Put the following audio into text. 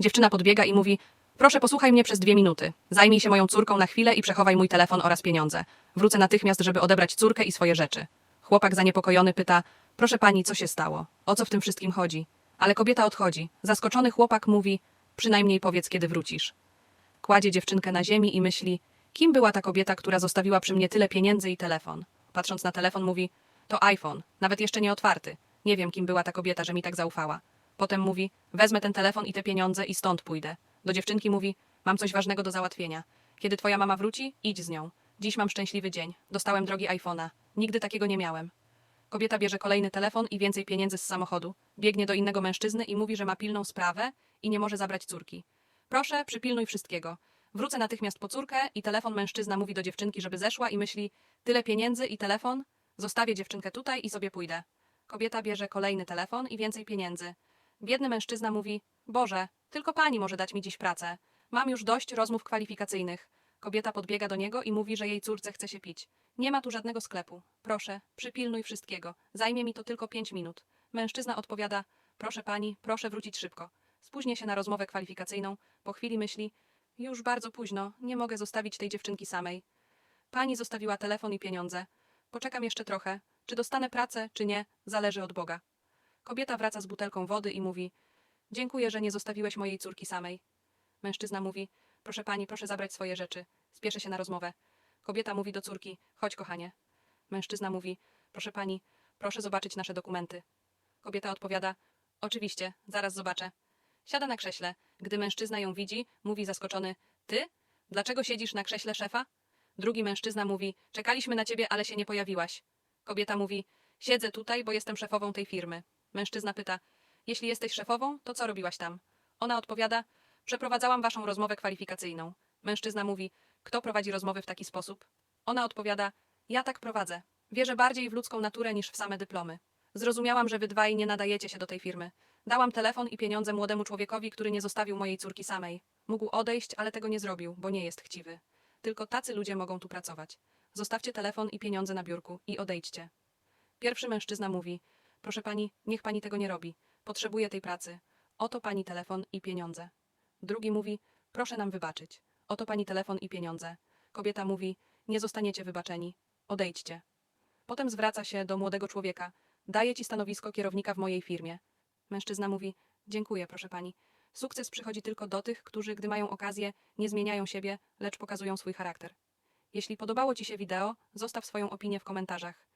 Dziewczyna podbiega i mówi: Proszę, posłuchaj mnie przez dwie minuty. Zajmij się moją córką na chwilę i przechowaj mój telefon oraz pieniądze. Wrócę natychmiast, żeby odebrać córkę i swoje rzeczy. Chłopak zaniepokojony pyta: Proszę pani, co się stało? O co w tym wszystkim chodzi? Ale kobieta odchodzi. Zaskoczony chłopak mówi: Przynajmniej powiedz, kiedy wrócisz. Kładzie dziewczynkę na ziemi i myśli: Kim była ta kobieta, która zostawiła przy mnie tyle pieniędzy i telefon? Patrząc na telefon, mówi: To iPhone, nawet jeszcze nie otwarty. Nie wiem, kim była ta kobieta, że mi tak zaufała. Potem mówi: Wezmę ten telefon i te pieniądze i stąd pójdę. Do dziewczynki mówi: Mam coś ważnego do załatwienia. Kiedy twoja mama wróci, idź z nią. Dziś mam szczęśliwy dzień. Dostałem drogi iPhone'a. Nigdy takiego nie miałem. Kobieta bierze kolejny telefon i więcej pieniędzy z samochodu. Biegnie do innego mężczyzny i mówi, że ma pilną sprawę i nie może zabrać córki. Proszę, przypilnuj wszystkiego. Wrócę natychmiast po córkę i telefon mężczyzna mówi do dziewczynki, żeby zeszła i myśli: Tyle pieniędzy i telefon? Zostawię dziewczynkę tutaj i sobie pójdę. Kobieta bierze kolejny telefon i więcej pieniędzy. Biedny mężczyzna mówi: Boże, tylko pani może dać mi dziś pracę. Mam już dość rozmów kwalifikacyjnych. Kobieta podbiega do niego i mówi, że jej córce chce się pić. Nie ma tu żadnego sklepu. Proszę, przypilnuj wszystkiego. Zajmie mi to tylko pięć minut. Mężczyzna odpowiada: Proszę pani, proszę wrócić szybko. Spóźnię się na rozmowę kwalifikacyjną. Po chwili myśli: Już bardzo późno, nie mogę zostawić tej dziewczynki samej. Pani zostawiła telefon i pieniądze. Poczekam jeszcze trochę. Czy dostanę pracę, czy nie, zależy od Boga. Kobieta wraca z butelką wody i mówi: Dziękuję, że nie zostawiłeś mojej córki samej. Mężczyzna mówi: Proszę pani, proszę zabrać swoje rzeczy. Spieszę się na rozmowę. Kobieta mówi do córki: Chodź, kochanie. Mężczyzna mówi: Proszę pani, proszę zobaczyć nasze dokumenty. Kobieta odpowiada: Oczywiście, zaraz zobaczę. Siada na krześle. Gdy mężczyzna ją widzi, mówi zaskoczony: Ty? Dlaczego siedzisz na krześle szefa? Drugi mężczyzna mówi: Czekaliśmy na ciebie, ale się nie pojawiłaś. Kobieta mówi: Siedzę tutaj, bo jestem szefową tej firmy. Mężczyzna pyta: Jeśli jesteś szefową, to co robiłaś tam? Ona odpowiada: Przeprowadzałam waszą rozmowę kwalifikacyjną. Mężczyzna mówi: Kto prowadzi rozmowy w taki sposób? Ona odpowiada: Ja tak prowadzę. Wierzę bardziej w ludzką naturę niż w same dyplomy. Zrozumiałam, że wy dwaj nie nadajecie się do tej firmy. Dałam telefon i pieniądze młodemu człowiekowi, który nie zostawił mojej córki samej. Mógł odejść, ale tego nie zrobił, bo nie jest chciwy. Tylko tacy ludzie mogą tu pracować. Zostawcie telefon i pieniądze na biurku i odejdźcie. Pierwszy mężczyzna mówi: Proszę pani, niech pani tego nie robi. Potrzebuję tej pracy. Oto pani telefon i pieniądze. Drugi mówi: Proszę nam wybaczyć. Oto pani telefon i pieniądze. Kobieta mówi: Nie zostaniecie wybaczeni. Odejdźcie. Potem zwraca się do młodego człowieka: Daję ci stanowisko kierownika w mojej firmie. Mężczyzna mówi: Dziękuję, proszę pani. Sukces przychodzi tylko do tych, którzy, gdy mają okazję, nie zmieniają siebie, lecz pokazują swój charakter. Jeśli podobało Ci się wideo, zostaw swoją opinię w komentarzach.